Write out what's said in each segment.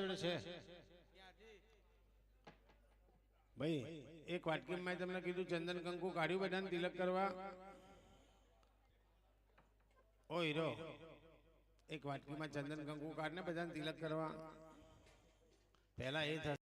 જોડે છે. ભાઈ એક વાટકી મેં તમને કીધું, ચંદન કંકુ કાઢ્યું બધાને તિલક કરવા? ઓ હીરો એક વાટકીમાં ચંદન કંકુ કાઢને બધાને તિલક કરવા? પહેલા એ થશે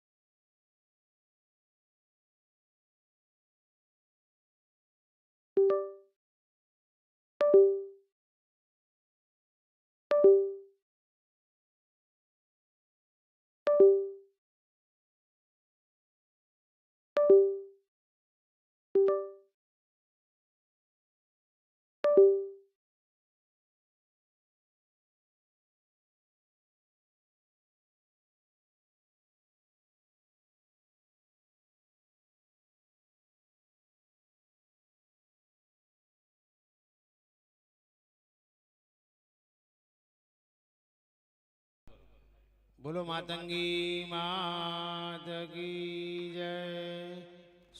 બોલો માતંગી માત કી જય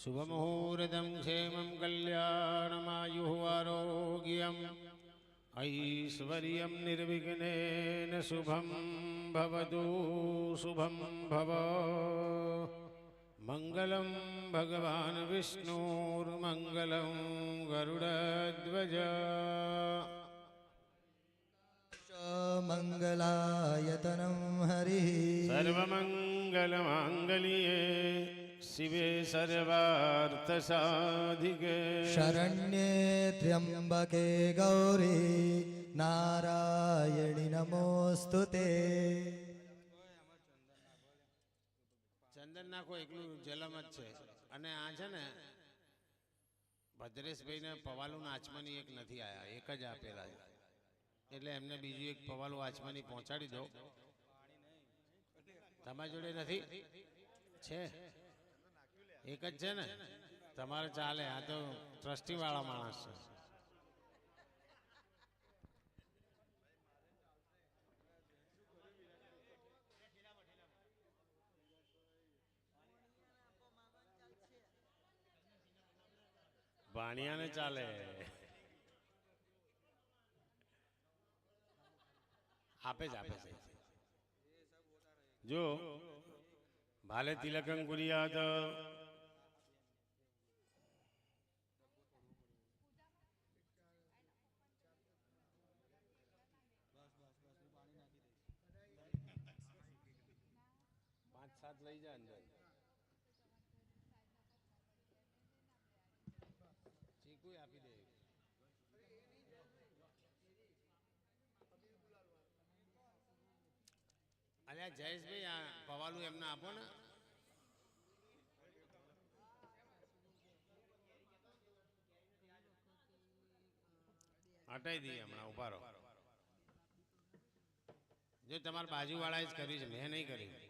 शुभमुहूर्तं क्षेमं कल्याणमायुः आरोग्यम् ऐश्वर्यं निर्विघ्नेन शुभं भवतु शुभं भव मङ्गलं भगवान् विष्णुर्मङ्गलं गरुडध्वज मङ्गलायतनं हरिः सर्वमङ्गलमाङ्गल्ये શિવે સર્વાર્થ સાધિકે શરણ્યે ત્ર્યંબકે ગૌરી નારાયણી નમોસ્તુ તે ચંદન નાખો એકલું જલમ જ છે અને આ છે ને ભદ્રેશભાઈને પવાલુના આચમની એક નથી આવ્યા એક જ આપેલા એટલે એમને બીજું એક પવાલું આચમની પહોંચાડી દો। તમારી જોડે નથી? છે? એક જ છે ને? તમારે ચાલે, આ તો ટ્રસ્ટી વાળા માણસ છે. ભાણિયાને ચાલે. આપે જ, આપે છે જો, ભાલે તિલકં કુરિયાત. સાત લઈ જાય અંદર. ચીકુ આપી દે. અલ્યા જયેશભાઈ, આ પવાલું એમને આપો ને. હટાઈ દઈએ હમણાં, ઊભા રહો. જો તમારા બાજુવાળાએ જ કર્યું છે, મેં નહીં કર્યું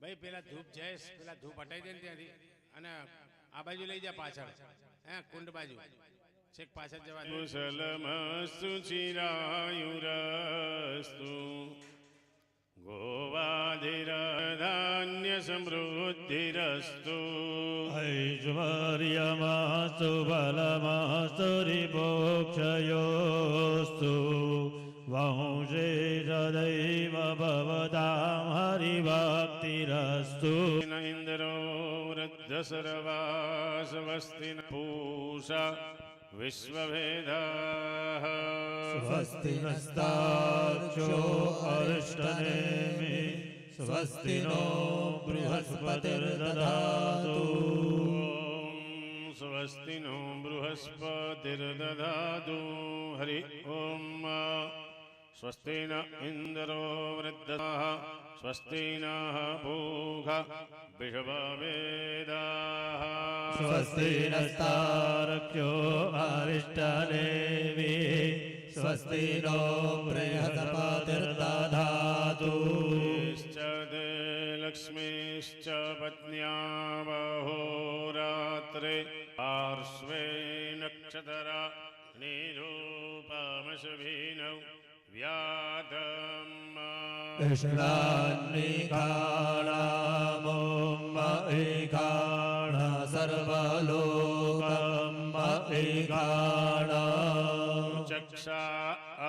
ભાઈ પેલા ધૂપ જઈશ પેલા ધૂપ હટાવી દે ત્યાંથી. અને આ બાજુ લઈ જા પાછળ. હે કુંડ બાજુ. છેક પાછળ જવા કુશલમસ્તુ ચિરાયુરસ્તુ ગોવાધિરધાન્ય સમૃદ્ધિરસ્તુ ઐશ્વર્યમાસ્તુ બલમાસ્તુ રિભોક્ષયોસ્તુ વંશે સદૈવ ભવતામ હરિભક્ત અસ્તુ ઇન્દ્રો વૃદ્ધસર્વાસ્વસ્તિ પૂષા વિશ્વભેદા સ્વસ્તિ નસ્તાક્ષો અરિષ્ટનેમિ સ્વસ્તિ નો બૃહસ્પતિર્દધાતુ સ્વસ્તિ નો બૃહસ્પતિર્દધાતુ હરિ ઓમ स्वस्ति न इन्द्रो वृद्धः स्वस्ति नः भूघ विषभवेदाः स्वस्ति नस्तारक्ष्यो अरिष्टदेवी स्वस्ति नो बृहदपतिर्दधातु लक्ष्मीश्च पत्न्या बहोरात्रे पार्श्वे नक्षतरा निरूपमशभिनौ व्यातम् कृष्णान्निकाणामोमैकाण सर्वलोकमैकाण चक्षा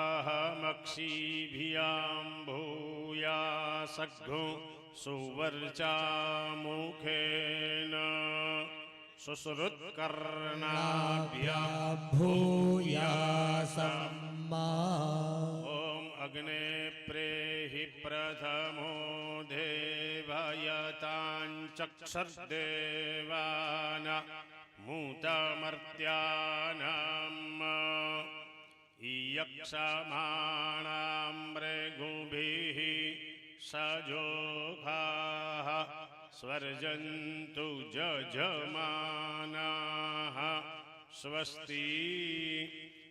अहमक्षीभियां भूया सघ्नु सुवर्चामुखेन सुश्रुत्कर्णाभ्याम् भूयासम्मा અગ્ને પ્રેહિ પ્રથમો દેવાયતાંચક્ષર્દેવાના મૂતમર્ત્યાનામ યક્ષમાણામ મૃગુભિઃ સજોઘાઃ સ્વર્જન્તુ જજમાનાઃ સ્વસ્તિ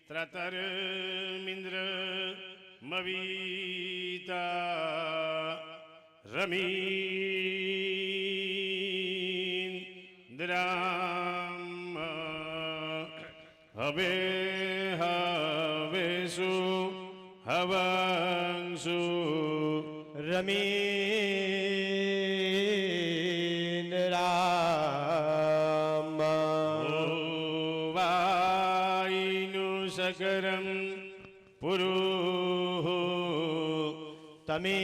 ત્રતરમિન્દ્ર Mavita Ramin Drama Ave Havesu Havansu Ramin আমি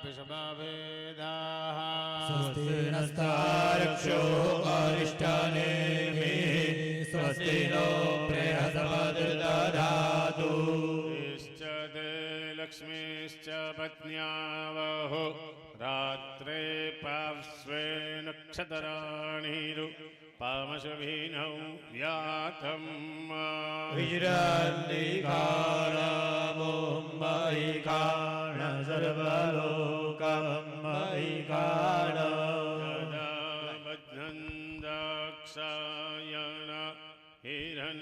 पूषा वृषभवेदाः स्वस्ति स्तारक्षो अरिष्टनेमिः स्वस्ति नो बृहस्पतिर्दधातु श्च ते लक्ष्मीश्च पत्न्यावहो रात्रे पार्श्वे नक्षतराणिरु पामशभिनौ व्यातम् विरन्निकाणमुम्बैकाण सर्वलोकमैकाण यदा बध्नन्दाक्षायण हिरण्यघुंसतानि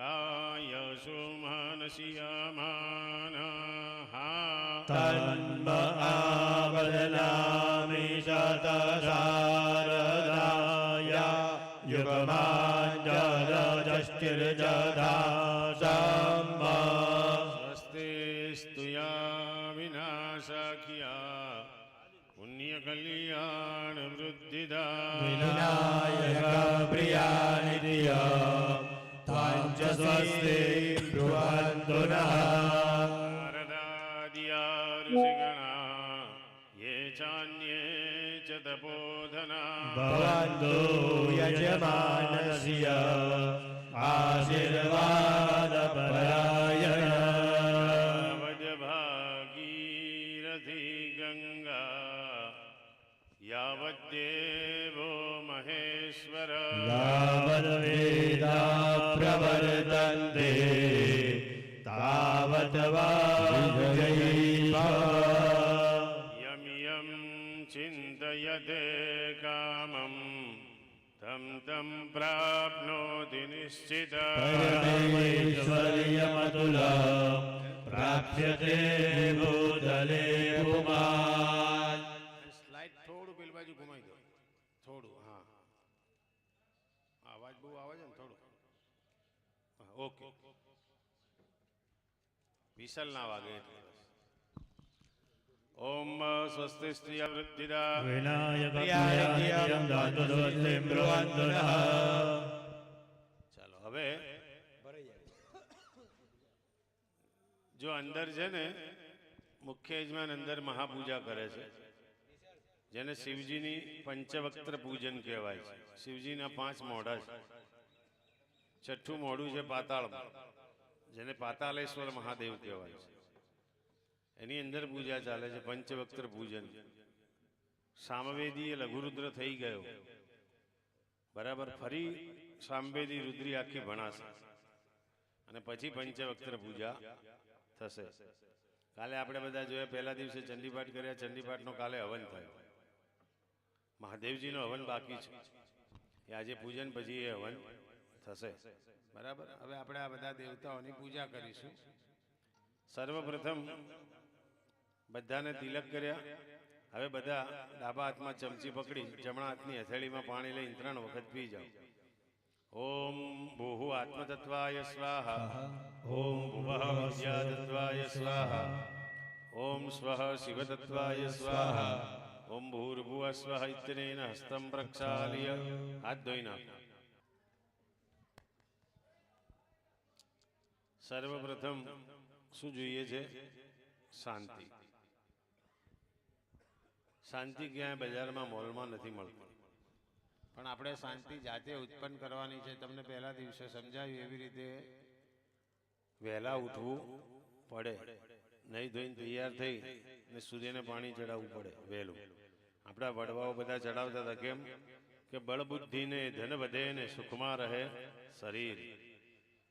कायसु मनसि यमानः तन्म आवदनामि शतशारदाय युगमाञ्जलजष्टिर्जधा કલ્યાણ વૃદ્ધિદાયક પ્રિયા નિત્ય તાંચ સ્વસ્તિ બ્રુવન્તુ નઃ નારદાદ્યા ઋષિગણા યે ચાન્યે ચ તપોધના ભવન્તુ યજમાનસ્ય આશીર્વાદ तावत् वा विजयीभव यं यं चिन्तयते कामं तं तं प्राप्नोति निश्चिता परमेश्वर्यमतुल प्राप्यते भूतले पुमान् વિસલ ના વાગે ઓમ સ્વસ્તિ સ્ત્રિય વૃદ્ધિરા ચાલો હવે જો અંદર છે ને મુખ્ય યજમાન અંદર મહાપૂજા કરે છે. જેને શિવજીની પંચવક્ત્ર પૂજન કહેવાય છે. શિવજીના પાંચ મોઢા છે. છઠ્ઠું મોઢું છે પાતાળમાં. જેને પાતાલેશ્વર મહાદેવ કહેવાય છે. એની અંદર પૂજા ચાલે છે પંચવક્ત્ર પૂજન. સામવેદી લઘુરુદ્ર થઈ ગયો. બરાબર, ફરી સામવેદી રુદ્રી આખી ભણાશે. અને પછી પંચવક્ત્ર પૂજા થશે. કાલે આપણે બધા જોયા, પહેલા દિવસે ચંડીપાઠ કર્યા, ચંડીપાઠનો કાલે હવન થયો. મહાદેવજીનો હવન બાકી છે. એ આજે પૂજન પછી એ હવન થશે. બરાબર? હવે આપણે આ બધા દેવતાઓની પૂજા કરીશું. સર્વપ્રથમ બધાને તિલક કર્યા. હવે બધા ડાબા હાથમાં ચમચી પકડી જમણા હાથની હથેળીમાં પાણી લઈને ત્રણ વખત પી જાઓ. ઓમ ભૂહુ આત્મતત્વાય સ્વાહા. ઓમ ભુવઃ વિદ્યાતત્વાય સ્વાહા. ઓમ સ્વઃ શિવતત્વાય સ્વાહા. ઓમ ભૂર્ભુવ સ્વ ઇત્યનેન હસ્તમ પ્રક્ષાલ્ય. હાથ ધોઈ નાખો. સર્વપ્રથમ શું જોઈએ છે? શાંતિ. શાંતિ ક્યાંય બજારમાં મોલમાં નથી મળતી. પણ આપણે શાંતિ જાતે ઉત્પન્ન કરવાની છે. તમને પહેલા દિવસે સમજાવ્યું એવી રીતે વહેલા ઉઠવું પડે. નહીં ધોઈને તૈયાર થઈ ને સૂર્યને પાણી ચડાવવું પડે વહેલું. આપણા વડવાઓ બધા ચડાવતા હતા કેમ? કે બળબુદ્ધિને ધન વધે ને સુખમાં રહે શરીર.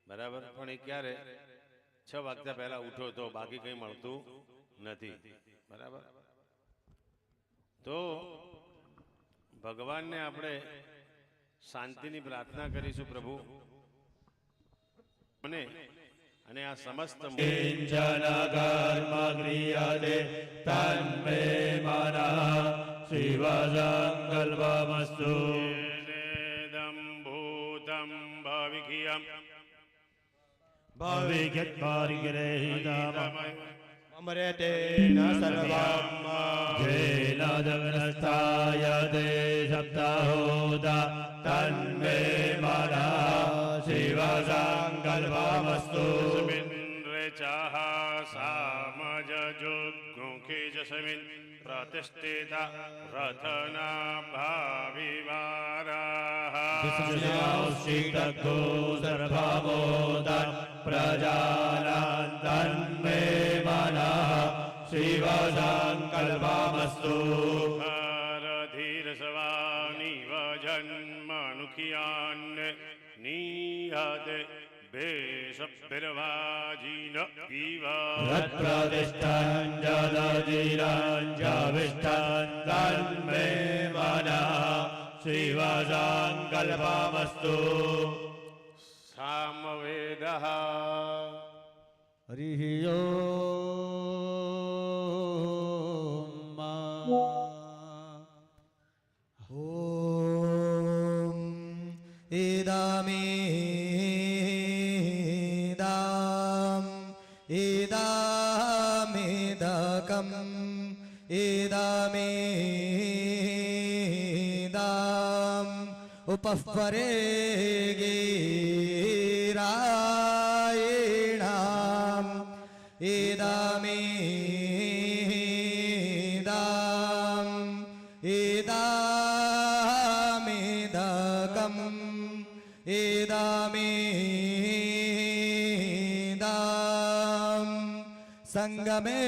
બરાબર? પણ એ ક્યારે? છ વાગતા પહેલા ઉઠો તો બાકી કંઈ મળતું નથી. બરાબર? તો ભગવાનને આપણે શાંતિની પ્રાર્થના કરીશું પ્રભુ. અને અને આ સમસ્ત તન્મે મનઃ શિવસંકલ્પમસ્તુ નેદં ભવિગ્યત્પારિગ્રહિતમ અમરેતેન સર્વમ જેન દગ્નસ્થાય તે સપ્તાહોદા. તન્મે મનઃ ચાહ રેચાહ સામજજુગ્મુખે જસમિન પ્રતિષ્ઠિતા રથના ભાવિવારાહ શ્રીતકો સર્વમોદન પ્રજાનાં તન્મે મનઃ શિવસંકલ્પમસ્તુ ધીરસવાનીવ જન્મનુખિયાન નિહતે ભેષભિર્વાજીન ઇવ રત્પ્રતિષ્ઠં જલજીરં જવિષ્ઠં તન્મે મનઃ શિવસંકલ્પમસ્તુ સામવેદ હરિ ઓમ പഫ്വരേഗേ രായണാം ഏതാമേദാം ഏതാമേദകം ഏതാമേദാം സംഗമേ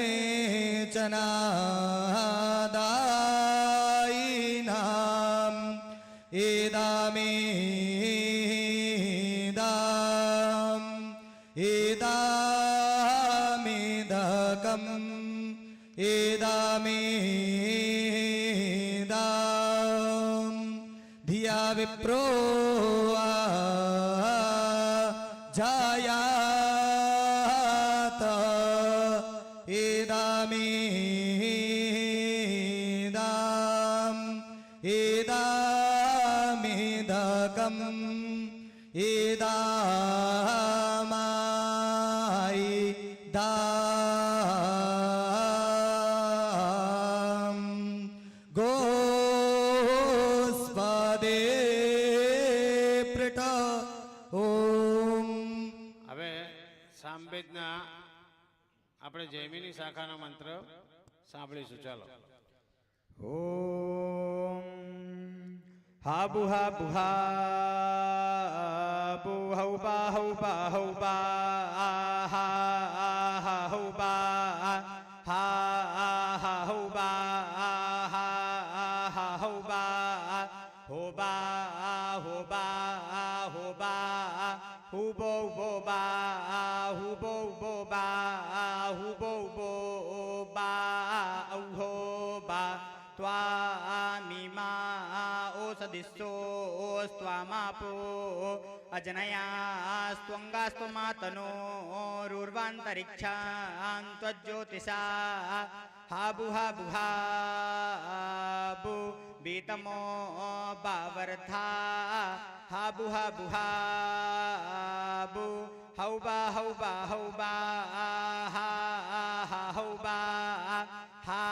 ചനാ যায় સાંભળીશું, ચાલો. ઓમ હાબુ હાબુ હાબુ હૌબા હૌબા હૌબા આહા આહા હૌબા હા આહા હૌબા આહા આહા હૌબા હોબા હોબા હોબા હુબો બોબા वामापो अजनयास्त्वङ्गास्तु मातनोरुर्वान्तरिक्षां त्वज्योतिषा। हा बुहा बुहा बु बीतमो बावर्धा। हा बुहा बुहा बु हौबा हौबा। हौबा हा हा, हौबा। हा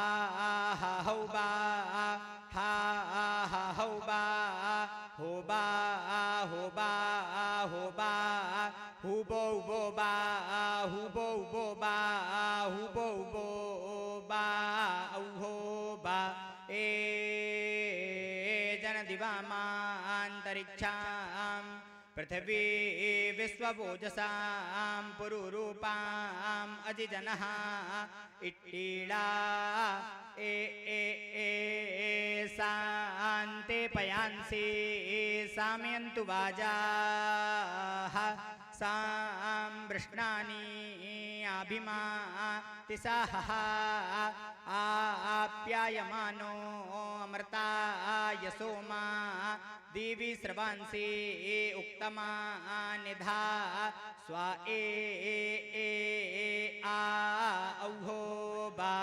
पृथिवी विश्वभोजसां पुरुरूपाम् अजिजनः। इट्टीडा ए ए ए शान्ते पयांसि सामयन्तु वाजाः। सां वृष्णानि अभिमातिसाः आप्यायमानो अमृताय सोमा देवी स्रवांसि उक्तमा निधा स्वा ए ए आ औहो बा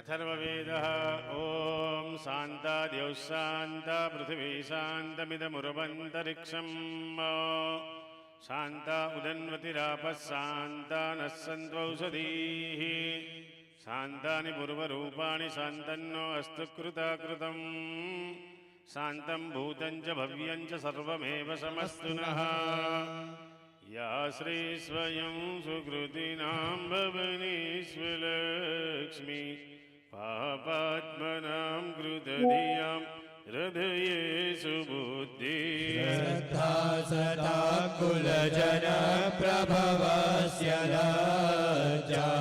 अथर्ववेदः ॐ शान्ता द्यौः शान्ता पृथिवी शान्तमिदमुर्वन्तरिक्षम् शान्ता उदन्वतिरापः शान्ता नः सन्त्वौषधीः शान्तानि पूर्वरूपाणि शान्तन्नो अस्तु कृताकृतम् शान्तं भूतं च भव्यं च सर्वमेव समस्तु नः या श्रीस्वयं सुकृतिनां भवनीश्वलक्ष्मी पापात्मनां હૃદયે સુબુદ્ધિ શ્રદ્ધા સદા કુલજન પ્રભવસ્ય લજ્જા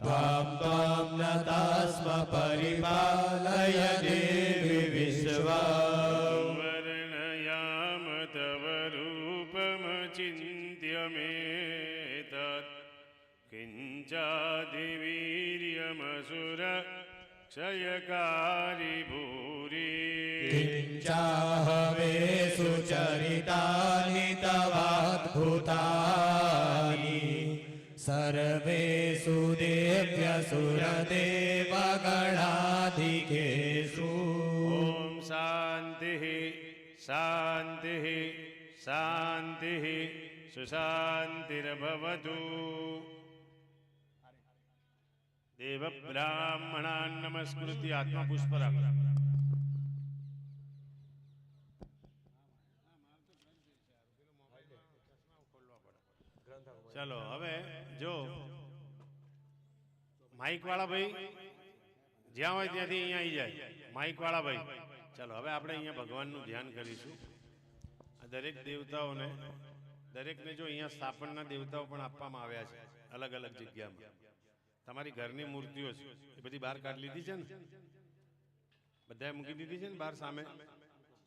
ત્વાં ત્વાં નતાસ્મ પરિપાલય દેવિ વિશ્વમ વર્ણયામ તવ રૂપમ ચિંત્ય મે તત્ ક્ષયકારી ભૂ किञ्चाहवे सुचरितानि तवाद्भुतानि सर्वेषु देव्यसुरदेवगणाधिकेषु ॐ शान्तिः शान्तिः शान्तिः सुशान्तिर्भवतु देवब्राह्मणान् नमस्कृत्य आत्मपुष्पराग ચાલો હવે જો માઇક વાળા ભાઈ જ્યાં હોય ત્યાંથી અહીંયા આવી જાય. માઇક વાળા ભાઈ. ચાલો હવે આપણે અહીંયા ભગવાનનું ધ્યાન કરીશું. આ દરેક દેવતાઓને દરેકને જો અહીંયા સ્થાપનના દેવતાઓ પણ આપવામાં આવ્યા છે અલગ અલગ જગ્યામાં. તમારી ઘરની મૂર્તિઓ છે એ બધી બહાર કાઢી લીધી છે ને? બધાએ મૂકી દીધી છે ને બહાર સામે?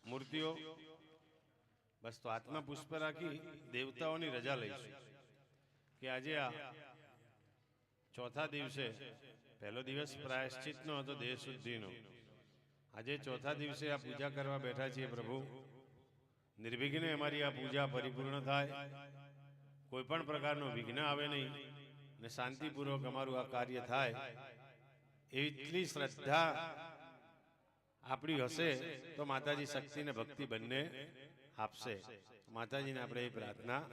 મૂર્તિઓ? બસ તો આત્મા પુષ્પ રાખી દેવતાઓની રજા લઈશું. કે આજે આ ચોથા દિવસે, પહેલો દિવસ પ્રાયશ્ચિતનો હતો દેહ શુદ્ધિનો. આજે ચોથા દિવસે આ પૂજા કરવા બેઠા છીએ પ્રભુ. નિર્વિઘ્ને અમારી આ પૂજા પરિપૂર્ણ થાય. કોઈ પણ પ્રકારનું વિઘ્ન આવે નહીં અને શાંતિપૂર્વક અમારું આ કાર્ય થાય. એટલી શ્રદ્ધા આપણી હશે તો માતાજી શક્તિ ને ભક્તિ બંને આપશે. માતાજીને આપણે એ પ્રાર્થના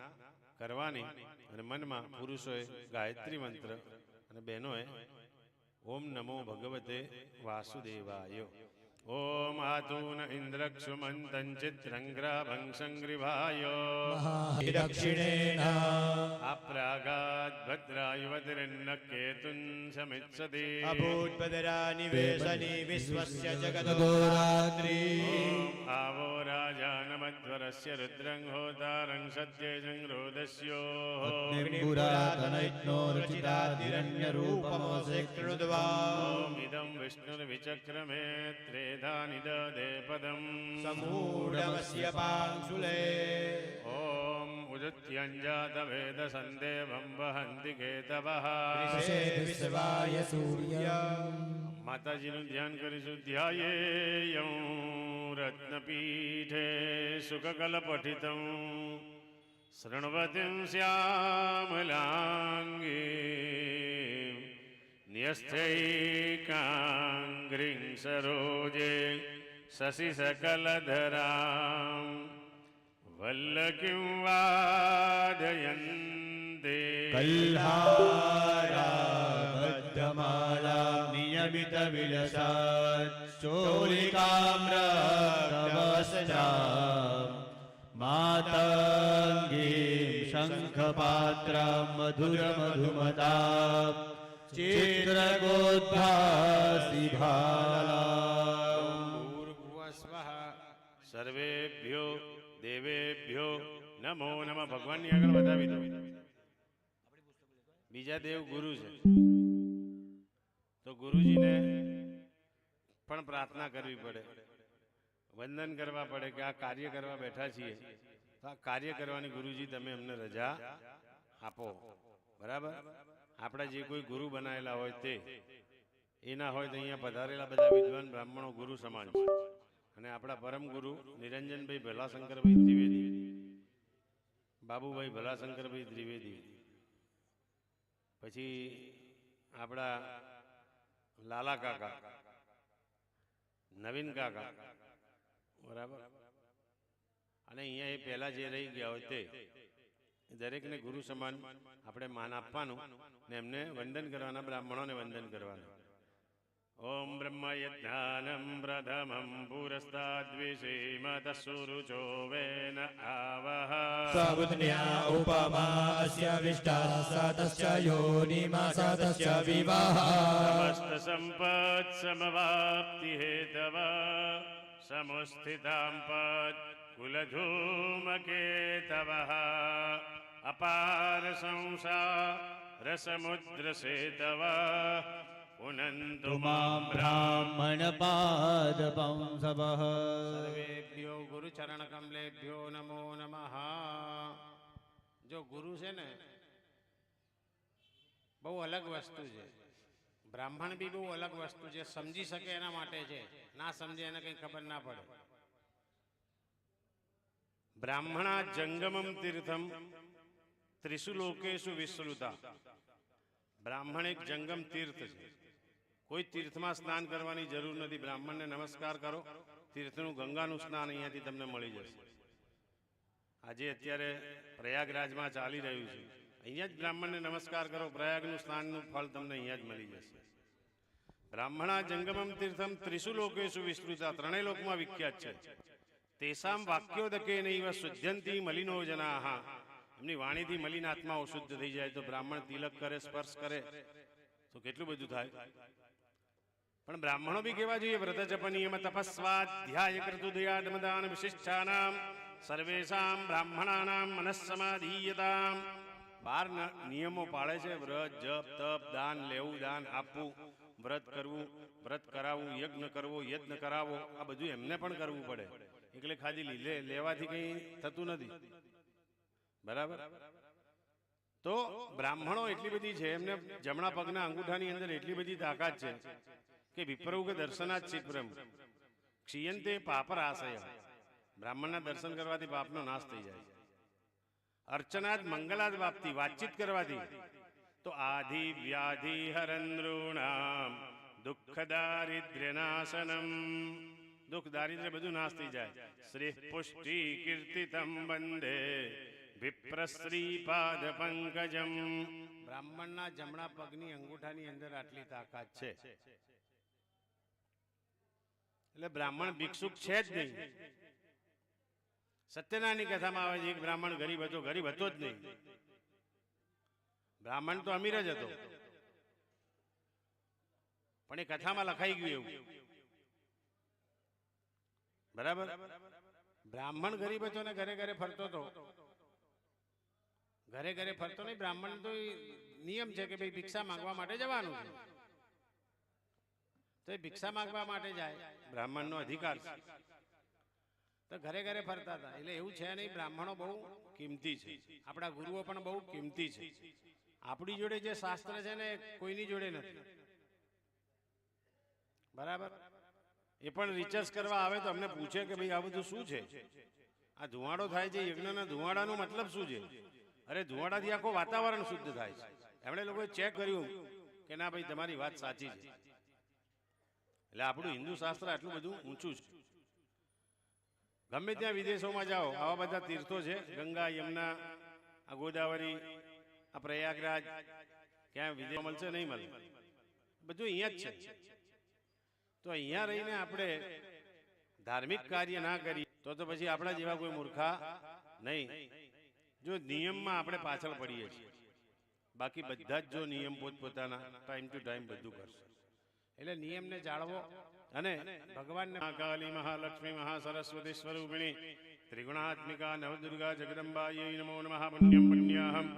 કરવાની અને મનમાં પુરુષોએ ગાયત્રી મંત્ર અને બહેનોએ ઓમ નમો ભગવતે વાસુદેવાય. આતુન ઇન્દ્રક્ષુમંતં ચિત્રં ગ્રાભં સંગૃભાય દક્ષિણેન અપ્રાગાદ ભદ્રાયુવતિરન્ન કેતુન સમિત્સતિ અભૂતપદરા નિવેશની વિશ્વસ્ય જગદગોરાત્રી ઓમ આવો રાજાનમધ્વરસ્ય રુદ્રં હોતારં સત્યેજં निददे पदम् समूढमस्य पांशुले ॐ उदुत्यञ्जातवेदसन्देवं वहन्ति केतवः विश्वाय सूर्य માતાજીનું ધ્યાન કરીશું ધ્યાયે રત્નપીઠે સુખકલ પઠિત શૃણવતી શ્યામલાંગી ગ્રીં સરોજે શશિસકલધરાં વલ્લકિં વાદયન્તે કલ્હારાબદ્ધમાળા નિયમિત વિલસાત ચોલિકામ્રવસ્તા માતંગી શંખપાત્ર મધુર મધુમતા ભૂર્ભુવસ્વઃ સર્વેભ્યો દેવેભ્યો નમો નમ ભગવાનની આગળ વધાવી દો બીજા દેવ ગુરુ છે। તો ગુરુજીને પણ પ્રાર્થના કરવી પડે। વંદન કરવા પડે કે આ કાર્ય કરવા બેઠા છીએ। તો આ કાર્ય કરવાની ગુરુજી તમે અમને રજા આપો। બરાબર? આપણા જે કોઈ ગુરુ બનાવેલા હોય તે. એના હોય તો અહીંયા પધારેલા બધા વિદ્વાન બ્રાહ્મણો ગુરુ સમાન છે અને આપણા પરમ ગુરુ નિરંજનભાઈ ભલાશંકરભાઈ ત્રિવેદી. બાબુભાઈ ભલાશંકરભાઈ ત્રિવેદી. પછી આપણા લાલા કાકા. નવીન કાકા. બરાબર. અને અહીંયા એ પહેલા જે રહી ગયા હોય તે. દરેકને ગુરુ સમાન આપણે માન આપવાનું ને એમને વંદન કરવાના બ્રાહ્મણોને વંદન કરવાનું. ઓમ બ્રહ્મ યજ્ઞાનમ પ્રથમમ પુરસ્તાદ્વિષીમત સુરુચો વેન આવહ. સવજ્ઞા ઉપમાસ્ય વિષ્ટા સતસ્ય યોનિમા સતસ્ય વિવાહ. સમસ્ત સંપત સમવાપ્તિ હેતવ સમુસ્થિતામ પદ કુલધૂમકેતવ અપાર સંસાર સમુદ્ર સેતવ પુનંતુ मां ब्राह्मणपादपं सवः સર્વેભ્યો ગુરુચરણ કમલેભ્યો નમો નમઃ જો ગુરુ છે ને બહુ અલગ વસ્તુ છે બ્રાહ્મણ બી બહુ અલગ વસ્તુ છે સમજી શકે એના માટે છે ના સમજે એને કંઈ ખબર ના પડે બ્રાહ્મણા જંગમમ તીર્થમ ત્રિશુલોકેશુ વિશ્રુતા બ્રાહ્મણ એક જંગમ તીર્થ છે કોઈ તીર્થમાં સ્નાન કરવાની જરૂર નથી. બ્રાહ્મણને નમસ્કાર કરો. તીર્થનું ગંગાનું સ્નાન અહીંયાથી તમને મળી જશે. આજે અત્યારે પ્રયાગરાજમાં ચાલી રહ્યું છે. અહીંયા જ બ્રાહ્મણને નમસ્કાર કરો. પ્રયાગનું સ્નાનનું ફળ તમને અહીંયા જ મળી જશે. બ્રાહ્મણા જંગમમ તીર્થમ ત્રિશુલોકેશુ લોકેશુ ત્રણેય લોકમાં વિખ્યાત છે. તેસામ વાક્યોદકે નહીં શુદ્ધંતી મલિનો જનાહ એમની વાણીથી મલિન આત્માઓ શુદ્ધ થઈ જાય તો બ્રાહ્મણ તિલક કરે સ્પર્શ કરે. તો કેટલું બધું થાય? પણ બ્રાહ્મણો બી કેવા જોઈએ? વ્રત જપનીયમ તપસ્વાધ્યાય કૃતુદયા દમદાન વિશિષ્ટાનામ સર્વેશામ બ્રાહ્મણાનામ મનસ્સમાધીયતામ બાર નિયમો પાળે છે વ્રત જપ તપ દાન લેવું દાન આપવું વ્રત કરવું વ્રત કરાવવું યજ્ઞ કરવો યજ્ઞ કરાવો આ બધું એમને પણ કરવું પડે. એટલે ખાલી લીલે લેવાથી કંઈ થતું નથી. બરાબર? તો બ્રાહ્મણો એટલી બધી છે, એમને જમણા પગના અંગૂઠાની અંદર એટલી બધી તાકાત છે કે વિપ્રભુ કે દર્શનાથ ચિત્રમ ક્ષીયંતે પાપરાશય બ્રાહ્મણના દર્શન કરવાથી પાપનો નાશ થઈ જાય. અર્ચનાદ મંગલાદ બાપથી વાતચીત કરવાથી. તો આધિ વ્યાધિ હરંદ્રુણામ દુઃખ દારિદ્ર્ય નાશનમ દુઃખ દારિદ્ર્ય બધું નાશ થઈ જાય. શ્રી પુષ્ટિ કીર્તિતમ વંદે. વિપ્રશ્રી પાદ પંકજમ. બ્રાહ્મણના જમણા પગની અંગૂઠાની અંદર આટલી તાકાત છે. એટલે બ્રાહ્મણ ભિક્ષુક છે જ નહીં. સત્યનારાયણની કથામાં આવે છે, એક બ્રાહ્મણ ગરીબ હતો ગરીબ હતો જ નહીં. બ્રાહ્મણ તો અમીર જ હતો. પણ એ કથામાં લખાઈ ગયું એવું. બરાબર? બ્રાહ્મણ ગરીબ હતો ને ઘરે ઘરે ફરતો હતો. ઘરે ઘરે ફરતો નહીં બ્રાહ્મણ તો નિયમ છે કે ભાઈ ભિક્ષા માંગવા માટે જવાનું તો એ ભિક્ષા માંગવા માટે જાય, બ્રાહ્મણનો અધિકાર તો ઘરે ઘરે ફરતા હતા, એટલે એવું છે નહીં, બ્રાહ્મણો બહુ કિંમતી છે. આપણા ગુરુઓ પણ બહુ કિંમતી છે. આપણી જોડે જે શાસ્ત્ર છે ને, કોઈની જોડે નથી. બરાબર? એ પણ રિસર્ચ કરવા આવે તો અમને પૂછે કે ભાઈ આ બધું શું છે? આ ધુવાડો થાય છે યજ્ઞના ધુવાડાનો મતલબ શું છે? અરે ધુવાડાથી આખું વાતાવરણ શુદ્ધ થાય છે. એમણે લોકોએ ચેક કર્યું કે ના ભાઈ તમારી વાત સાચી છે. એટલે આપણું હિન્દુ શાસ્ત્ર આટલું બધું ઊંચું છે. ગમે ત્યાં વિદેશોમાં જાઓ આવા બધા તીર્થો છે ગંગા યમુના આ ગોદાવરી આ પ્રયાગરાજ ક્યાં વિદેશ મળશે નહીં મળે. બધું અહીંયા જ છે. તો અહીંયા રહીને આપણે ધાર્મિક કાર્ય ના કરીએ તો તો પછી આપણા જેવા કોઈ મૂર્ખા નહીં. જો નિયમમાં આપણે પાછળ પડીએ છીએ. બાકી બધા જ જો નિયમ પોતપોતાના ટાઈમ ટુ ટાઈમ બધું કરશે. એટલે નિયમને જાળવો અને ભગવાનને મહાકાલી મહાલક્ષ્મી મહાસરસ્વતી સ્વરૂપિણી ત્રિગુણાત્મિકા નવદુર્ગા જગદંબાય નમો નમઃ. પુણ્યમ પુણ્યાહમ.